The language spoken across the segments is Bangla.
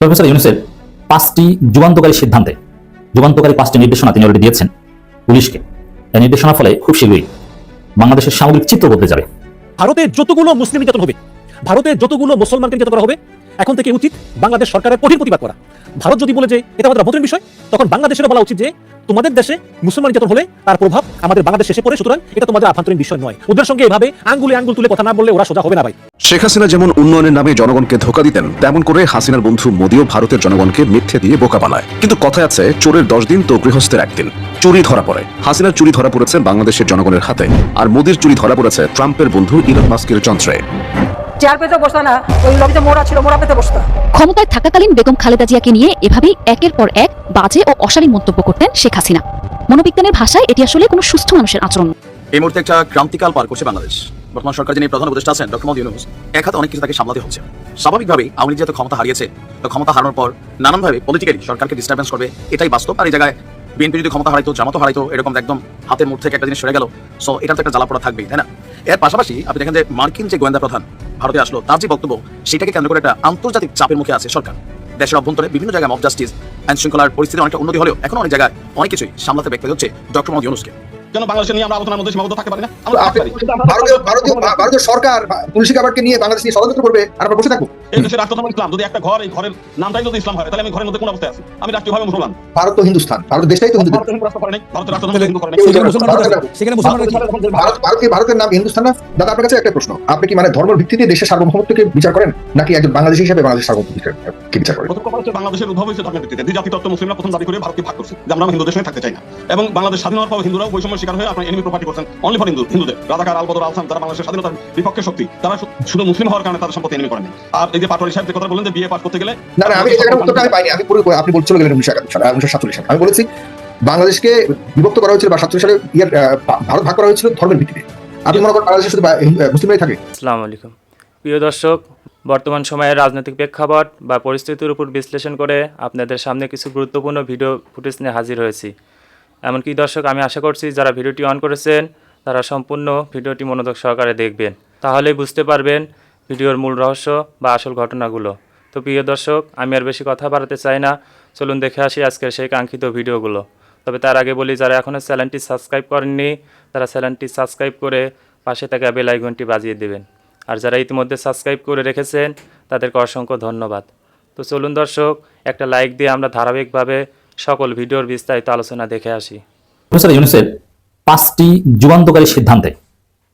প্রফেসর ইউনুসেফ পাঁচটি যুগান্তকারী সিদ্ধান্তে, যুগান্তকারী পাঁচটি নির্দেশনা তিনি অলরেডি দিয়েছেন পুলিশকে। এই নির্দেশনার ফলে খুব শীঘ্রই বাংলাদেশের সামগ্রিক চিত্র বদলে যাবে। ভারতে যতগুলো মুসলিম নির্যাতন হবে ভারতে যতগুলো মুসলমানকে নির্যাতন করা হবে এখন থেকে উচিত বাংলাদেশ সরকারের কঠিন প্রতিবাদ করা। ভারত যদি বলে যে এটা আমাদের অভ্যন্তরীণ বিষয়, তখন বাংলাদেশেরও বলা উচিত যে তোমাদের দেশে মুসলমান নির্যাতন হলে তার প্রভাব আমাদের বাংলাদেশ শেষে পড়ে, সুতরাং এটা তোমাদের আভ্যন্তরীণ বিষয় নয়। ওদের সঙ্গে এভাবে আঙ্গুলে আঙ্গুল তুলে কথা না বললে ওরা সোজা হবে না ভাই। শেখ হাসিনা যেমন উন্নয়নের নামে জনগণকে ধোকা দিতেন, তেমন করে হাসিনার বন্ধু মোদিও ভারতের জনগণকে মিথ্যে দিয়ে বোকা বানায়। কিন্তু কথা আছে, চোরের দশ দিন তো গৃহস্থের একদিন। চুরি ধরা পড়ে। হাসিনার চুরি ধরা পড়েছে বাংলাদেশের জনগণের হাতে। আর মোদির চুরি ধরা পড়েছে ট্রাম্পের বন্ধু ইলন মাস্কের যন্ত্রে। চেয়ার পেতে বসতা না ওই লবিতে মোড়া ছিল মোড়া পেতে বসতা। ক্ষমতায় থাকাকালীন বেগম খালেদা জিয়াকে নিয়ে এভাবেই একের পর এক বাজে ও অশালীন মন্তব্য করতেন শেখ হাসিনা। মনোবিজ্ঞানের ভাষায় এটি আসলে কোনো সুস্থ মানুষের আচরণ। এই মুহূর্তে একটা ক্রান্তিকাল পার করছে বাংলাদেশ। বর্তমান সরকার যিনি প্রধান উপদেষ্টা আছেন ডক্টর মোদী ইউনুস এক হাতে অনেক কিছু তাকে সামলাতে হচ্ছে। স্বাভাবিকভাবেই আওয়ামী লীগ যেহেতু ক্ষমতা হারিয়েছে তো ক্ষমতা হারানোর পর নানানভাবে পলিটিক্যালি সরকারকে ডিস্টারবেন্স করবে এটাই বাস্তব। আর এই জায়গায় বিএনপি যদি ক্ষমতা হারাইতো জামাতো হারাইতো, এরকম একদম হাতের মুঠ থেকে একটা জিনিস সরে গেল সো এটা তো একটা জ্বালাপোড়া থাকবেই, তাই না? এর পাশাপাশি আপনি দেখেন যে মার্কিন যে গোয়েন্দা প্রধান ভারতে আসলো, তার যে বক্তব্য, সেটাকে কেন্দ্র করে একটা আন্তর্জাতিক চাপের মুখে আছে সরকার। দেশের অভ্যন্তরে বিভিন্ন জায়গায় মফ জাস্টিস আইন শৃঙ্খলার পরিস্থিতি অনেকটা উন্নতি হলেও এখন অনেক জায়গায় অনেক কিছুই সামলাতে ব্যক্ত হচ্ছে ডক্টর মোদী ইউনুসকে। কেন নিয়ে আমরা আলোচনার মধ্যে সীমাবদ্ধ থাকতে পারি না? আমরা থাকতে পারি। ভারতীয় ভারতীয় ভারতীয় সরকার পুলিশ কাবারকে নিয়ে বাংলাদেশ নিয়ে ষড়যন্ত্র করবে আর আমরা বসে থাকব। এই দেশের রাষ্ট্র ধর্ম ইসলাম যদি একটা ঘর এই ঘরের নামটাই যদি ইসলাম হয় তাহলে আমি ঘরের মধ্যে কোন অবস্থায় আছি? আমি রাষ্ট্রীয়ভাবে মুসলমান। ভারত তো হিন্দুস্তান ভারতের দেশটাই তো হিন্দু ভারত ভারতের রাষ্ট্র ধর্ম হিন্দু করে সেখানে? ভারত ভারতীয় ভারতের নাম হিন্দুস্তান না? দাদা আপনার কাছে একটা প্রশ্ন। আপনি কি মানে ধর্মের ভিত্তিতে দেশের সার্বভৌমত্বকে বিচার করেন? নাকি একজন বাংলাদেশী হিসেবে বাংলাদেশের সার্বভৌমত্ব কি বিচার করেন? প্রথম কথা হচ্ছে বাংলাদেশের উদ্ভব হয়েছে ধর্মের ভিত্তিতে। দ্বিজাতি তত্ত্ব মুসলিমরা প্রথম দাবি করে ভারতকে ভাগ করছে। যে আমরা হিন্দু দেশে থাকতে চাই না। এবং বাংলাদেশ স্বাধীন হওয়ার পর হিন্দুরাও বৈষম্য শিকার হয়ে আপনার এনিমি প্রপার্টি করছেন। অনলি ফর হিন্দু হিন্দুদের রাজাকার আলবদর আলসাম যারা বাংলাদেশের স্বাধীনতার বিপক্ষে শক্তি। তারা শুধু মুসলিম হওয়ার কারণে তাদের সম্পত্তি এনিমি করেনি আর এই যে পাটোয়ারি সাহেব যে কথা বললেন যে বিয়ে পাস করতে গেলে না না আমি এই জায়গার উত্তরটা আমি পাইনি। আমি পুরো আপনি বল গেলেন উনিশশো একাত্তর সালে উনিশশো সাতচল্লিশ সালে। আমি বলেছি বাংলাদেশকে বিভক্ত করা হয়েছিল বা সাতচল্লিশ সালে ইয়ার ভারত ভাগ করা হয়েছিল ধর্মের ভিত্তিতে। আপনি মনে করেন বাংলাদেশে শুধু মুসলিমরাই থাকে? আসসালামু আলাইকুম। প্রিয় দর্শক বর্তমান সময়ের রাজনৈতিক প্রেক্ষাপট বা পরিস্থিতির উপর বিশ্লেষণ করে আপনাদের সামনে কিছু গুরুত্বপূর্ণ ভিডিও ফুটেজ নিয়ে হাজির হয়েছি। এমনকি দর্শক, আমি আশা করছি যারা ভিডিওটি অন করেছেন, তারা সম্পূর্ণ ভিডিওটি মনোযোগ সহকারে দেখবেন। তাহলেই বুঝতে পারবেন ভিডিওর মূল রহস্য বা আসল ঘটনাগুলো। তো প্রিয় দর্শক, আমি আর বেশি কথা বাড়াতে চাই না। চলুন দেখে আসি আজকের সেই কাঙ্ক্ষিত ভিডিওগুলো। তবে তার আগে বলি, যারা এখনও চ্যানেলটি সাবস্ক্রাইব করেননি, তারা চ্যানেলটি সাবস্ক্রাইব করে পাশে থাকা বেল আইকনটি বাজিয়ে দেবেন। আর যারা ইতিমধ্যে সাবস্ক্রাইব করে রেখেছেন, তাদেরকে অসংখ্য ধন্যবাদ। তো চলুন দর্শক, একটা লাইক দিয়ে আমরা ধারাবাহিকভাবে সকল ভিডিওর বিস্তারিত আলোচনা দেখে আসি। প্রফেসর ইউনুসের পাঁচটি যুগান্তকারী সিদ্ধান্তে,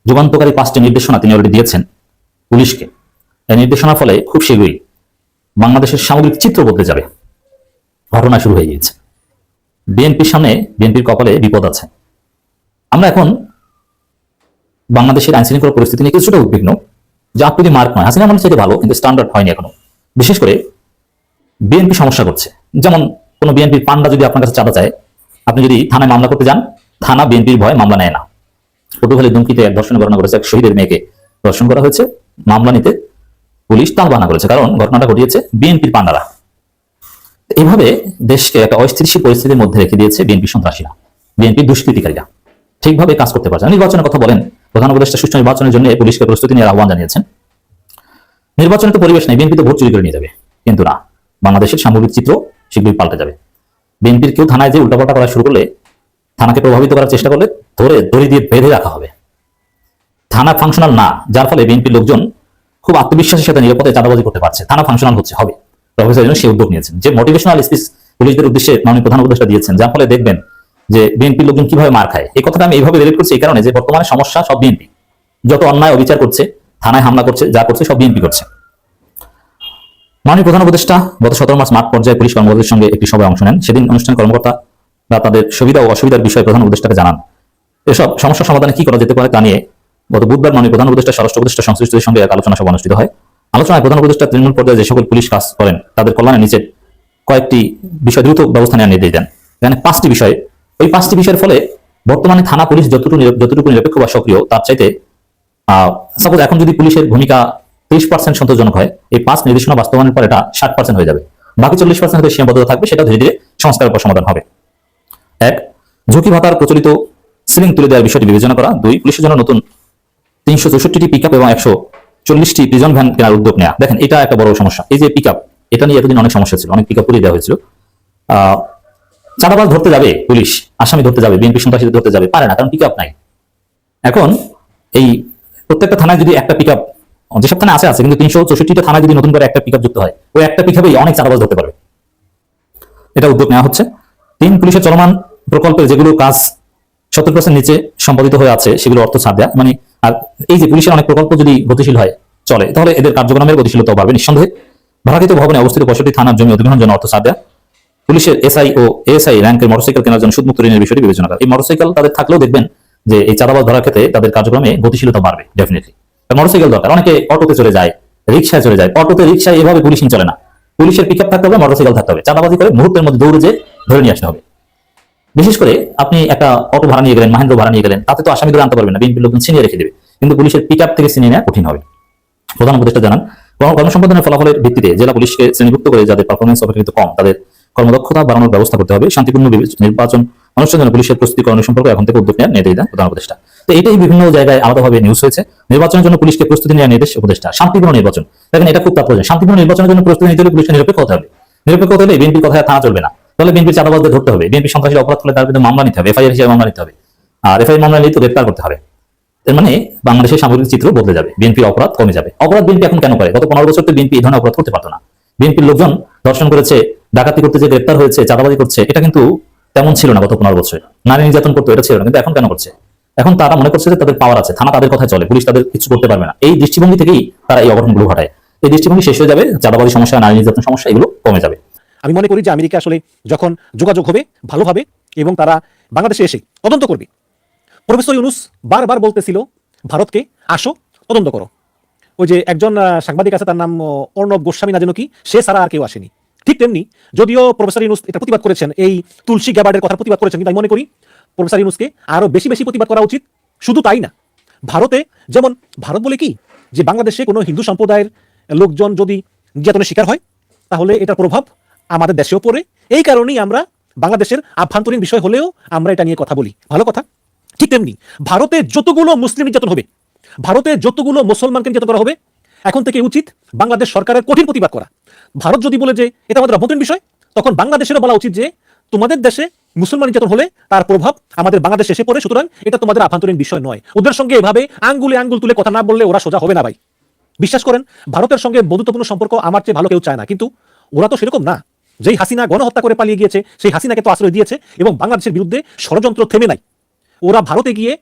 যুগান্তকারী পাঁচটি নির্দেশনা তিনি অলরেডি দিয়েছেন পুলিশকে। এই নির্দেশনার ফলে খুব শীঘ্রই বাংলাদেশের সামগ্রিক চিত্র বদলে যাবে। ঘটনা শুরু হয়ে গিয়েছে। বিএনপির সামনে বিএনপির কপালে বিপদ আছে। আমরা এখন বাংলাদেশের আইন শৃঙ্খলা পরিস্থিতি নিয়ে কিছুটা উদ্বিগ্ন। যা আপনি মার্ক নয়। হাসিনা মানুষ থেকে ভালো, কিন্তু স্ট্যান্ডার্ড হয়নি এখনও। বিশেষ করে বিএনপি সমস্যা করছে। যেমন কোনো বিএনপির পান্ডা যদি আপনার কাছে চাঁদা চায়, আপনি যদি থানায় মামলা করতে যান, থানা বিএনপির ভয় মামলা নেয় না। পটুখালী দুমকিতে এক ধর্ষণের ঘটনা ঘটেছে, এক শহীদের মেয়েকে ধর্ষণ করা হয়েছে। মামলা নিতে পুলিশ তাল বানা করেছে, কারণ ঘটনাটা ঘটিয়েছে বিএনপির পান্ডারা। এভাবে দেশকে একটা অস্থিতিশীল পরিস্থিতির মধ্যে রেখে দিয়েছে বিএনপি সন্ত্রাসীরা, বিএনপি দুষ্কৃতিকারীরা। ঠিকভাবে কাজ করতে পারছে নির্বাচনের কথা বলেন প্রধান উপদেষ্টা সুষ্ঠু নির্বাচনের জন্য পুলিশকে প্রস্তুতি নিয়ে আহ্বান জানিয়েছেন। নির্বাচনে তো পরিবেশ নেই, বিএনপি তো ভোট চুরি করে নিয়ে যাবে, কিন্তু না। বাংলাদেশের সামগ্রিক চিত্র শীঘ্রই পাল্টে যাবে। বিএনপির কেউ থানায় যে উল্টাপাল্টা করা শুরু করলে থানাকে প্রভাবিত করার চেষ্টা করলে ধরে দড়ি দিয়ে বেঁধে রাখা হবে। থানা ফাংশনাল না, যার ফলে বিএনপির লোকজন খুব আত্মবিশ্বাসের সাথে নিরাপদে চাঁদাবাজি করতে পারছে। থানা ফাংশনাল হচ্ছে, হবে। প্রফেসর সেই উদ্যোগ নিয়েছেন। যে মোটিভেশনাল স্পিচ পুলিশদের উদ্দেশ্যে মাননীয় প্রধান উপদেষ্টা দিয়েছেন, যার ফলে দেখবেন যে বিএনপির লোকজন কীভাবে মার খায়। এই কথাটা আমি এইভাবে রিলেট করছি এই কারণে যে বর্তমানে সমস্যা সব বিএনপি। যত অন্যায় অবিচার করছে, থানায় হামলা করছে, যা করছে, সব বিএনপি করছে। মাননীয় প্রধান উপদেষ্টা, গত সতেরো মাস মাঠ পর্যায়ে পুলিশ কর্মকর্তাদের সঙ্গে একটি সভায় অংশ নেন। সেদিন অনুষ্ঠান কর্মকর্তা বা তাদের সুবিধা ও অসুবিধার বিষয়ে প্রধান উপদেষ্টাকে জানান। এসব সমস্যা সমাধানে কি করা যেতে পারে তা নিয়ে গত বুধবার মাননীয় প্রধান উপদেষ্টা, স্বরাষ্ট্র উপদেষ্টা, সংশ্লিষ্টদের সঙ্গে এক আলোচনা সভা অনুষ্ঠিত হয়। আলোচনায় প্রধান উপদেষ্টা তৃণমূল পর্যায়ে যে সকল পুলিশ কাজ করেন, তাদের কল্যাণে নিচে কয়েকটি বিষয় দ্রুত ব্যবস্থা নেওয়ার নির্দেশ দেন। এখানে পাঁচটি বিষয়। ওই পাঁচটি বিষয়ের ফলে বর্তমানে থানা পুলিশ যতটুকু যতটুকু নিরপেক্ষ বা সক্রিয়, তার চাইতে সাপোজ এখন যদি পুলিশের ভূমিকা ত্রিশ পার্সেন্ট সন্তোষজনক হয়। এই পাঁচ নির্দেশনা বাস্তবায়নের পর এটা ষাট পার্সেন্ট হয়ে যাবে। বাকি চল্লিশ পার্সেন্ট সীমাবদ্ধতা থাকবে, সেটা ধীরে ধীরে সংস্কারের পর সমাধান হবে। এক, ঝুঁকি ভাতার প্রচলিত সিলিং তুলে দেওয়ার বিষয়টি বিবেচনা করা। দুই, পুলিশের জন্য নতুন তিনশো চৌষট্টিটি পিক আপ এবং একশো চল্লিশটি প্রিজন ভ্যান কেনার উদ্যোগ নেওয়া দেখেন, এটা একটা বড় সমস্যা। এই যে পিক আপ এটা নিয়ে এতদিন অনেক সমস্যা ছিল, অনেক পিক আপ দেওয়া হয়েছিল। চাঁদাবাজ ধরতে যাবে পুলিশ, আসামি ধরতে যাবে বিএনপি সন্ত্রাসীদের ধরতে যাবে, পারে না, কারণ পিক আপ নাই। এখন এই প্রত্যেকটা থানায় যদি একটা পিক আপ যেসব থানায় আছে আছে, কিন্তু তিনশো চৌষট্টিটা থানায় যদি নতুন করে একটা পিক যুক্ত হয়, ওই একটা পিক অনেক চাঁদাবাজ ধরতে পারবে। এটা উদ্যোগ নেওয়া হচ্ছে। তিন, পুলিশের চলমান প্রকল্পের যেগুলো কাজ সত্তর পার্সেন্ট নিচে সম্পাদিত হয়ে আছে, সেগুলো অর্থ ছাড় দেয়া। মানে আর এই যে পুলিশের অনেক প্রকল্প যদি গতিশীল হয়, চলে, তাহলে এদের কার্যক্রমের গতিশীলতাও বাড়বে নিঃসন্দেহে। ভাড়াকৃত ভবনে অবস্থিত পঁয়ষট্টি থানার জমি অধিগ্রহণ জন্য অর্থ ছাড় দেয়া। পুলিশের এসআই ও এএসআই র্যাঙ্কের মোটরসাইকেল কেনার জন্য সুদমুক্ত ঋণের বিষয়টি বিবেচনা করা। এই মোটরসাইকেল তাদের থাকলেও দেখবেন যে এই চাঁদাবাজ ধরার ক্ষেত্রে তাদের কার্যক্রমে গতিশীলতা বাড়বে ডেফিনেটলি মোটরসাইকেল দরকার। অনেকে অটোতে চলে যায় রিক্সায় চলে যায়। অটোতে রিক্সায় এভাবে পুলিশিং চলে না। পুলিশের পিক আপ থাকতে হবে মোটরসাইকেল থাকতে হবে। চাঁদাবাজি করে মুহূর্তের মধ্যে দৌড়ে যে ধরে নিয়ে আসতে হবে। বিশেষ করে আপনি একটা অটো ভাড়া নিয়ে গেলেন, মাহেন্দ্র ভাড়া নিয়ে গেলেন, তাতে তো আসামি ধরে আনতে পারবেন না। বিএনপির লোকজন ছিনিয়ে রেখে দেবে। কিন্তু পুলিশের পিক আপ থেকে ছিনিয়ে নেওয়া কঠিন হবে। প্রধান উপদেষ্টা জানান, কর্ম- কর্মসম্পাদনের ফলাফলের ভিত্তিতে জেলা পুলিশকে শ্রেণীভুক্ত করে যাদের পারফরমেন্স অপেক্ষাকৃত কম, তাদের কর্মদক্ষতা বাড়ানোর ব্যবস্থা করতে হবে। শান্তিপূর্ণ নির্বাচন অনুষ্ঠানের পুলিশের প্রস্তুতিকরণ সম্পর্কে এখন থেকে উদ্যোগ নেওয়ার দেন প্রধান উপদেষ্টা। তো এটাই বিভিন্ন জায়গায় আলাদাভাবে নিউজ হয়েছে। নির্বাচনের জন্য পুলিশকে প্রস্তুতি নেওয়ার নির্দেশ উপদেষ্টা। শান্তিপূর্ণ নির্বাচন। দেখেন এটা খুব তাৎপর্য শান্তিপূর্ণ নির্বাচনের জন্য প্রস্তুতি নিতে হলে পুলিশকে নিরপেক্ষ হতে হবে। নিরপেক্ষ হতে হলে বিএনপির কথায় থানা চলবে না। তাহলে বিএনপির চাঁদাবাজদের ধরতে হবে। বিএনপি সন্ত্রাসী অপরাধ করলে তার বিরুদ্ধে মামলা নিতে হবে এফআইআর হিসেবে মামলা নিতে হবে। আর এফআইআর মামলা নিয়ে তো গ্রেপ্তার করতে হবে। এর মানে বাংলাদেশের সামগ্রিক চিত্র বদলে যাবে। বিএনপির অপরাধ কমে যাবে। অপরাধ বিএনপি এখন কেন করে? গত পনেরো বছর তো বিএনপি এই ধরনের অপরাধ করতে পারতো না। বিএনপির লোকজন দর্শন করেছে, ডাকাতি করতে যে গ্রেপ্তার হয়েছে, চাঁদাবাজি করছে, এটা কিন্তু তেমন ছিল না গত পনেরো বছর। নারী নির্যাতন করতো, এটা ছিল না। কিন্তু এখন কেন করছে? এখন তারা মনে করছে যে তাদের পাওয়ার আছে, থানা তাদের কথায় চলে, পুলিশ তাদের কিছু করতে পারবে না। এই দৃষ্টিভঙ্গি থেকেই তারা এই অঘটনগুলো ঘটায়। এই দৃষ্টিভঙ্গি শেষ হয়ে যাবে, চাঁদাবাজি সমস্যা, নারী নির্যাতন সমস্যা, এগুলো কমে যাবে। আমি মনে করি যে আমেরিকা আসলে যখন যোগাযোগ হবে ভালোভাবে এবং তারা বাংলাদেশে এসে তদন্ত করবে। প্রফেসর ইউনুস বারবার বলতেছিল, ভারতকে আসো, তদন্ত করো। ওই যে একজন সাংবাদিক আছে, তার নাম অর্ণব গোস্বামী, না যেন কি, সে ছাড়া আর কেউ আসেনি। ঠিক তেমনি যদিও প্রফেসর ইউনুস এটা প্রতিবাদ করেছেন, এই তুলসী গ্যাবার্ডের কথা প্রতিবাদ করেছেন, কিন্তু আমি মনে করি প্রফেসর ইউনুসকে আরও বেশি বেশি প্রতিবাদ করা উচিত। শুধু তাই না, ভারতে যেমন, ভারত বলে কি যে বাংলাদেশে কোনো হিন্দু সম্প্রদায়ের লোকজন যদি নির্যাতনের শিকার হয়, তাহলে এটার প্রভাব আমাদের দেশেও পড়ে। এই কারণেই আমরা বাংলাদেশের আভ্যন্তরীণ বিষয় হলেও আমরা এটা নিয়ে কথা বলি। ভালো কথা। ঠিক তেমনি ভারতে যতগুলো মুসলিম নির্যাতন হবে, ভারতে যতগুলো মুসলমানকে নির্যাতন করা হবে, এখন থেকে উচিত বাংলাদেশ সরকারের কঠিন প্রতিবাদ করা। ভারত যদি বলে যে এটা আমাদের অভ্যন্তরীণ বিষয়, তখন বাংলাদেশেরও বলা উচিত যে তোমাদের দেশে মুসলমান নির্যাতন হলে তার প্রভাব আমাদের বাংলাদেশে এসে পড়ে, সুতরাং এটা তোমাদের আভ্যন্তরীণ বিষয় নয়। ওদের সঙ্গে এভাবে আঙ্গুলে আঙ্গুল তুলে কথা না বললে ওরা সোজা হবে না ভাই। বিশ্বাস করেন, ভারতের সঙ্গে বন্ধুত্বপূর্ণ সম্পর্ক আমার চেয়ে ভালো কেউ চায় না। কিন্তু ওরা তো সেরকম না। যেই হাসিনা গণহত্যা করে পালিয়ে গিয়েছে, সেই হাসিনাকে তো আশ্রয় দিয়েছে এবং বাংলাদেশের বিরুদ্ধে ষড়যন্ত্র থেমে নাই। ওরা ভারতে গিয়ে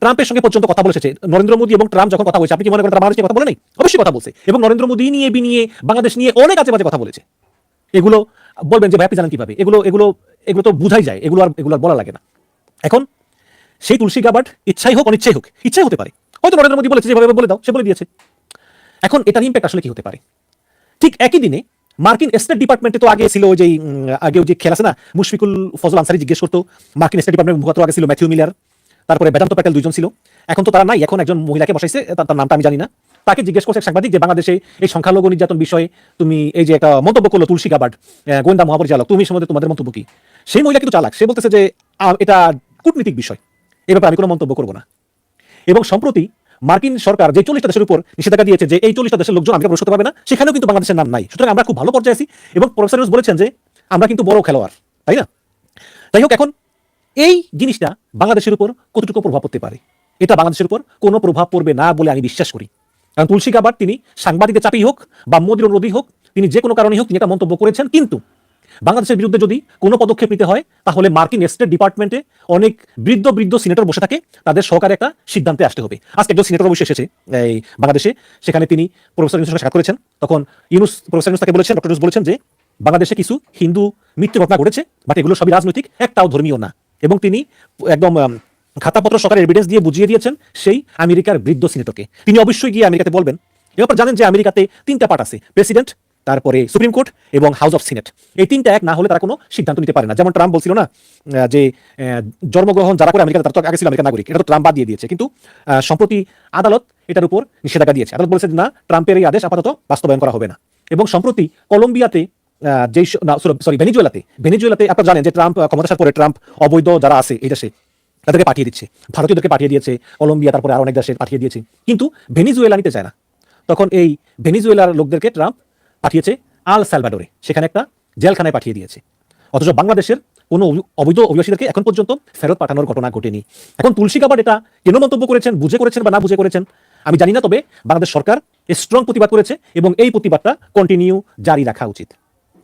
ট্রাম্পের সঙ্গে পর্যন্ত কথা বলেছে। নরেন্দ্র মোদী এবং ট্রাম্প যখন কথা বলছে, আপনি কি মনে করেন তারা বাংলাদেশের কথা বলে নাই? অবশ্যই কথা বলছে। এবং নরেন্দ্র মোদী নিয়ে বি নিয়ে বাংলাদেশ নিয়ে অনেক আজে বাজে কথা বলেছে। এগুলো বলবেন যে ভাই জানেন কীভাবে? এগুলো এগুলো এগুলো তো বুঝাই যায়, এগুলো আর এগুলো আর বলা লাগে না। এখন সেই তুলসী গাবার্ড ইচ্ছাই হোক, অনিচ্ছাই হোক, ইচ্ছাই হতে পারে। হয়তো নরেন্দ্র মোদী বলেছে, যেভাবে বলে দাও, সে বলে দিয়েছে। এখন এটার ইম্প্যাক্ট আসলে কি হতে পারে? ঠিক একই দিনে মার্কিন স্টেট ডিপার্টমেন্টে তো আগে ছিল ওই যে আগে ওই যে খেলা আছে না? মুশফিকুল ফজল আনসারি জিজ্ঞেস করতো, মার্কিন স্টেট ডিপার্টমেন্ট মুখপাত্র আগে ছিল ম্যাথিউ মিলার, তারপরে বেদান্ত প্যাটেল দুজন ছিল। এখন তো তারা নাই, এখন একজন মহিলাকে বসাইছে তার নামটা আমি জানি না। তাকে জিজ্ঞেস করছে সাংবাদিক যে বাংলাদেশে এই সংখ্যালঘু নির্যাতন বিষয়ে তুমি এই যে একটা মন্তব্য করল তুলসী গাবার্ড গোয়েন্দা মহাপরিচালক, তুমি সম্বন্ধে তোমাদের মন্তব্য কি? সেই মহিলা কিন্তু চালাক। সে বলতেছে যে এটা কূটনীতিক বিষয়। এ ব্যাপারে আমি কোনো মন্তব্য করব না। এবং সম্প্রতি মার্কিন সরকার যে চল্লিশটা দেশের উপর নিষেধাজ্ঞা দিয়েছে যে এই চল্লিশটা দেশের লোকজন প্রবেশ করতে পারবে না, সেখানেও কিন্তু বাংলাদেশের নাম নাই। সুতরাং আমরা খুব ভালো পর্যায়ে আছি এবং প্রফেসর বলেছেন যে, আমরা কিন্তু বড় খেলোয়াড়, তাই না? যাই হোক, এখন এই জিনিসটা বাংলাদেশের উপর কতটুকু প্রভাব পড়তে পারে? এটা বাংলাদেশের উপর কোনো প্রভাব পড়বে না বলে আমি বিশ্বাস করি। কারণ তুলসী গাবার তিনি সাংবাদিকের চাপেই হোক বা মোদির অনুরোধই হোক, তিনি যে কোনো কারণেই হোক তিনি একটা মন্তব্য করেছেন। কিন্তু বাংলাদেশের বিরুদ্ধে যদি কোনো পদক্ষেপ নিতে হয়, তাহলে মার্কিন স্টেট ডিপার্টমেন্টে অনেক বৃদ্ধ বৃদ্ধ সিনেটর বসে থাকে, তাদের সহকারে একটা সিদ্ধান্তে আসতে হবে। আজকে একজন সিনেটর অবশ্যই এসেছে এই বাংলাদেশে, সেখানে তিনি প্রফেসর ইউনুসের সাক্ষাৎ করেছেন। তখন ইউনুস, প্রফেসর ইউনুস তাকে বলেছেন, ডক্টর ইউনুস বলেছেন যে, বাংলাদেশে কিছু হিন্দু মৃত্যু ঘটনা ঘটেছে, বাট এগুলো সবই রাজনৈতিক, একটাও ধর্মীয় না। এবং তিনি একদম খাতাপত্র সরকারের এভিডেন্স দিয়ে বুঝিয়ে দিয়েছেন সেই আমেরিকার বৃদ্ধ সিনেটরকে তিনি অবশ্যই গিয়ে আমেরিকাতে বলবেন এবার জানেন যে আমেরিকাতে তিনটা পার্ট আছে প্রেসিডেন্ট তারপরে সুপ্রিম কোর্ট এবং হাউস অফ সিনেট এই তিনটা এক না হলে তারা কোনো সিদ্ধান্ত নিতে পারে না। যেমন ট্রাম্প বলছিল না যে জন্মগ্রহণ যারা করে আমেরিকাতে তারা তো আগে ছিল আমেরিকার নাগরিক। এটা তো ট্রাম্প বাদ দিয়ে দিয়েছে। কিন্তু সম্প্রতি আদালত এটার উপর নিষেধাজ্ঞা দিয়েছে। আদালত বলেছে যে না ট্রাম্পের এই আদেশ আপাতত বাস্তবায়ন করা হবে না। এবং সম্প্রতি কলম্বিয়াতে স- সরি ভেনিজুয়েলাতে ভেনিজুয়েলাতে আপনারা জানেন যে ট্রাম্প আহ, ক্ষমতা আসার পরে ট্রাম্প অবৈধ যারা আছে এই দেশে তাদেরকে পাঠিয়ে দিচ্ছে। ভারতীয়দেরকে পাঠিয়ে দিয়েছে, কলম্বিয়া, তারপরে আর অনেক দেশে পাঠিয়ে দিয়েছে। কিন্তু ভেনিজুয়েলা নিতে চায় না। তখন এই ভেনিজুয়েলার লোকদেরকে ট্রাম্প পাঠিয়েছে আল সালভাডোরে। সেখানে একটা জেলখানায় পাঠিয়ে দিয়েছে। অথচ বাংলাদেশের কোনো অবৈধ অভিবাসীদেরকে এখন পর্যন্ত ফেরত পাঠানোর ঘটনা ঘটেনি। এখন তুলসী কাবাড এটা কেন মন্তব্য করেছেন, বুঝে করেছেন বা না বুঝে করেছেন, আমি জানি না, তবে বাংলাদেশ সরকার স্ট্রং প্রতিবাদ করেছে এবং এই প্রতিবাদটা কন্টিনিউ জারি রাখা উচিত।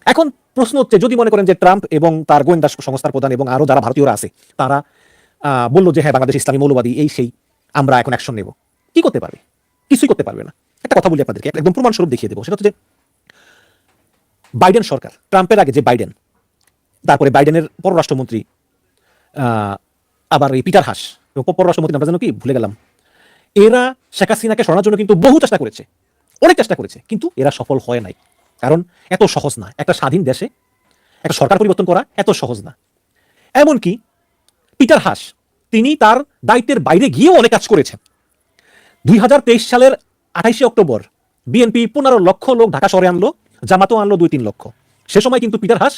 এখন প্রশ্ন হচ্ছে, যদি মনে করেন যে ট্রাম্প এবং তার গোয়েন্দা সংস্থার প্রধান এবং আরও যারা ভারতীয়রা আছে, তারা বলল যে হ্যাঁ বাংলাদেশ ইসলামী মৌলবাদী, এই সেই, আমরা এখন অ্যাকশন নেব। কি করতে পারবে? কিছুই করতে পারবে না। একটা কথা বলি আপনাদেরকে, একদম প্রমাণস্বরূপ দেখিয়ে দেবো। সেটা হচ্ছে যে, বাইডেন সরকার, ট্রাম্পের আগে যে বাইডেন, তারপরে বাইডেনের পররাষ্ট্রমন্ত্রী আবার এই পিটার হাস পররাষ্ট্রমন্ত্রী, আমরা যেন কি ভুলে গেলাম, এরা শেখ হাসিনাকে সরানোর জন্য কিন্তু বহু চেষ্টা করেছে, অনেক চেষ্টা করেছে, কিন্তু এরা সফল হয় নাই। কারণ এত সহজ না, একটা স্বাধীন দেশে, একটা সরকার পরিবর্তন করা এত সহজ না। এমনকি পিটার হাস। তিনি তার দায়িত্বের বাইরে গিয়েও অনেক কাজ করেছেন। দুই সালের আঠাইশে অক্টোবর বিএনপি পনেরো লক্ষ লোক ঢাকা শহরে আনলো, জামাতও আনলো দুই তিন লক্ষ। সে সময় কিন্তু পিটার হাস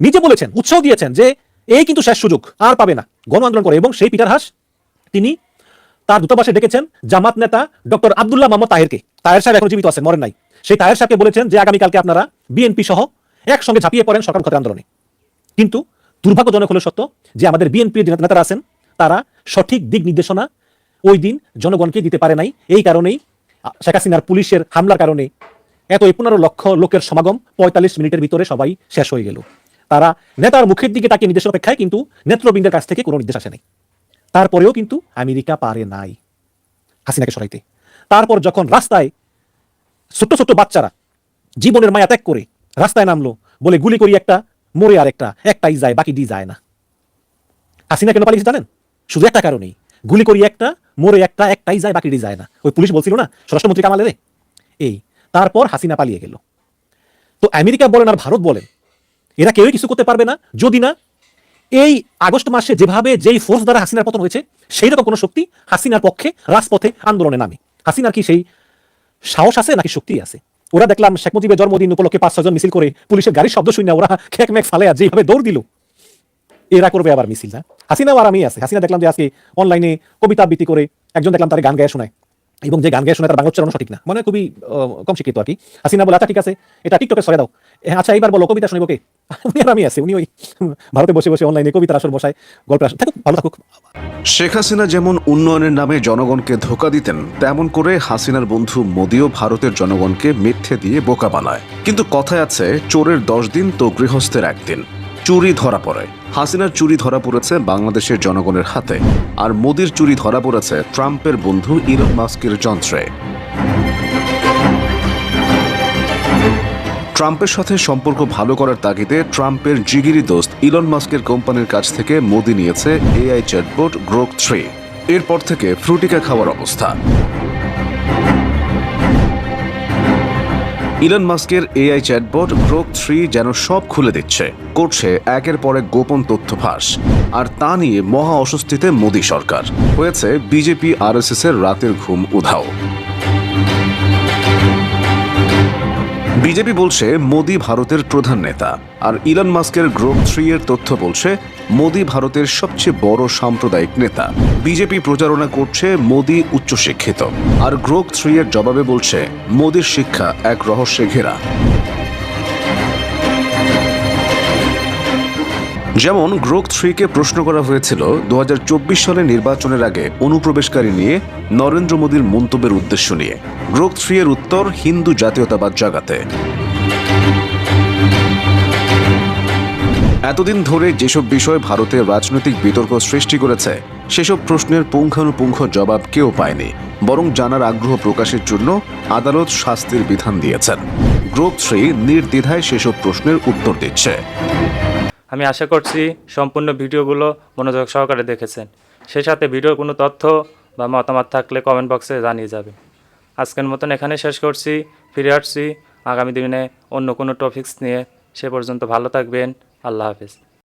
নিজে বলেছেন, উৎসাহ দিয়েছেন যে এই কিন্তু শেষ সুযোগ, আর পাবে না গণ আন্দোলন করে। এবং সেই পিটার হাস, তিনি তার দূতাবাসে ডেকেছেন জামাত নেতা ডক্টর আবদুল্লাহ মোহাম্মদ তাহেরকে। তাহের সাহেব এখন জীবিত আছেন, মরেন নাই। সেই তাহের সাহেবকে বলেছেন যে আগামীকালকে আপনারা বিএনপি সহ একসঙ্গে ঝাঁপিয়ে পড়েন সরকার ক্ষতি আন্দোলনে। কিন্তু দুর্ভাগ্যজনক হলো সত্য যে আমাদের বিএনপির যে নেতারা আছেন, তারা সঠিক দিক নির্দেশনা ওই দিন জনগণকে দিতে পারে নাই। এই কারণেই শেখ হাসিনার পুলিশের হামলার কারণে এত পনেরো লক্ষ লোকের সমাগম পঁয়তাল্লিশ মিনিটের ভিতরে সবাই শেষ হয়ে গেল। তারা নেতার মুখের দিকে তাকে নির্দেশ অপেক্ষায় কিন্তু নেত্রবৃন্দের কাছ থেকে কোনো নির্দেশ আসে নাই। তারপরেও কিন্তু আমেরিকা পারে নাই হাসিনাকে সরাইতে। তারপর যখন রাস্তায় ছোট্ট ছোট্ট বাচ্চারা জীবনের মায়া ত্যাগ করে রাস্তায় নামলো, বলে গুলি করি একটা মরে আর একটা একটাই যায়, বাকি দিয়ে যায় না। হাসিনা কেন পালিয়েছে জানেন? শুধু একটা কারণেই। গুলি করি একটা, মরে একটা, একটাই যায় বাকিটি যায় না। ওই পুলিশ বলছিল না, স্বরাষ্ট্রমন্ত্রী কামালে রে এই, তারপর হাসিনা পালিয়ে গেল। তো আমেরিকা বলেন আর ভারত বলেন, এরা কেউই কিছু করতে পারবে না, যদি না, এই আগস্ট মাসে যেভাবে যেই ফোর্স দ্বারা হাসিনার পতন হয়েছে, সেই রকম কোনো শক্তি হাসিনার পক্ষে রাজপথে আন্দোলনে নামে। হাসিনার কি সেই সাহস আছে নাকি শক্তি আছে? ওরা দেখলাম শেখ মুজিবের জন্মদিন উপলক্ষে পাঁচ ছজন মিছিল করে পুলিশের গাড়ির শব্দ শুনে ওরা খেক মেক ফালে আর যেভাবে দৌড় দিল। এরা করবে আবার মিছিল না? হাসিনাও আরামই আছে। হাসিনা দেখলাম যে আজকে অনলাইনে কবিতা আবৃত্তি করে একজন দেখলাম তার গান গায়ে শোনায়। এবং যে গান গায়ে শোনায় তার বাংলা উচ্চারণ সঠিক না। মনে খুবই কম শিক্ষিত আর কি। হাসিনা বলে আচ্ছা ঠিক আছে এটা টিকটকে সরে দাও। এ, আচ্ছা এইবার বলো কবিতা শুনব কে? আরামই আছে। উনি ওই ভারতে বসে বসে অনলাইনে কবিতার আসর বসায় আসর। থাকুক, ভালো থাকুক। শেখ হাসিনা যেমন উন্নয়নের নামে জনগণকে ধোকা দিতেন, তেমন করে হাসিনার বন্ধু মোদিও ভারতের জনগণকে মিথ্যে দিয়ে বোকা বানায়। কিন্তু কথায় আছে, চোরের দশ দিন তো গৃহস্থের একদিন। চুরি ধরা পড়ে। হাসিনার চুরি ধরা পড়েছে বাংলাদেশের জনগণের হাতে। আর মোদির চুরি ধরা পড়েছে ট্রাম্পের বন্ধু ইলন মাস্কের যন্ত্রে। ট্রাম্পের সাথে সম্পর্ক ভালো করার তাগিদে ট্রাম্পের জিগিরি দোস্ত ইলন মাস্কের কোম্পানির কাছ থেকে মোদি নিয়েছে এআই চ্যাটবোট গ্রোক থ্রি। এরপর থেকে ফ্রুটিকা খাওয়ার অবস্থা। ইলন মাস্কের এআই চ্যাটবট গ্রোক থ্রি যেন সব খুলে দিচ্ছে, করছে একের পর এক গোপন তথ্য ফাঁস আর তা নিয়ে মহা অস্বস্তিতে মোদী সরকার। হয়েছে বিজেপি আরএসএস এর রাতের ঘুম উধাও। বিজেপি বলছে, মোদি ভারতের প্রধান নেতা। আর ইলন মাস্কের গ্রোপ থ্রি এর তথ্য বলছে, মোদি ভারতের সবচেয়ে বড় সাম্প্রদায়িক নেতা। বিজেপি প্রচারণা করছে মোদি উচ্চশিক্ষিত। আর গ্রোক থ্রি এর জবাবে বলছে, মোদির শিক্ষা এক রহস্যে ঘেরা। যেমন গ্রোক থ্রিকে প্রশ্ন করা হয়েছিল দু হাজার চব্বিশ সালে নির্বাচনের আগে অনুপ্রবেশকারী নিয়ে নরেন্দ্র মোদীর মন্তব্যের উদ্দেশ্য নিয়ে। গ্রোক থ্রি এর উত্তর, হিন্দু জাতীয়তাবাদ জাগাতে। এতদিন ধরে যেসব বিষয় ভারতের রাজনৈতিক বিতর্ক সৃষ্টি করেছে, সেসব প্রশ্নের পুঙ্খানুপুঙ্খ জবাব কেউ পায়নি, বরং জানার আগ্রহ প্রকাশের জন্য আদালত শাস্তির বিধান দিয়েছেন। গ্রোক থ্রি নির্দ্বিধায় সেসব প্রশ্নের উত্তর দিচ্ছে। আমি আশা করছি সম্পূর্ণ ভিডিওগুলো মনোযোগ সহকারে দেখেছেন। সেই সাথে ভিডিওর কোনো তথ্য বা মতামত থাকলে কমেন্ট বক্সে জানিয়ে যাবে। আজকের মতন এখানে শেষ করছি। ফিরে আসছি। আগামী দিনে অন্য কোনো টপিক্স নিয়ে। সে পর্যন্ত ভালো থাকবেন। আল্লাহ হাফিজ।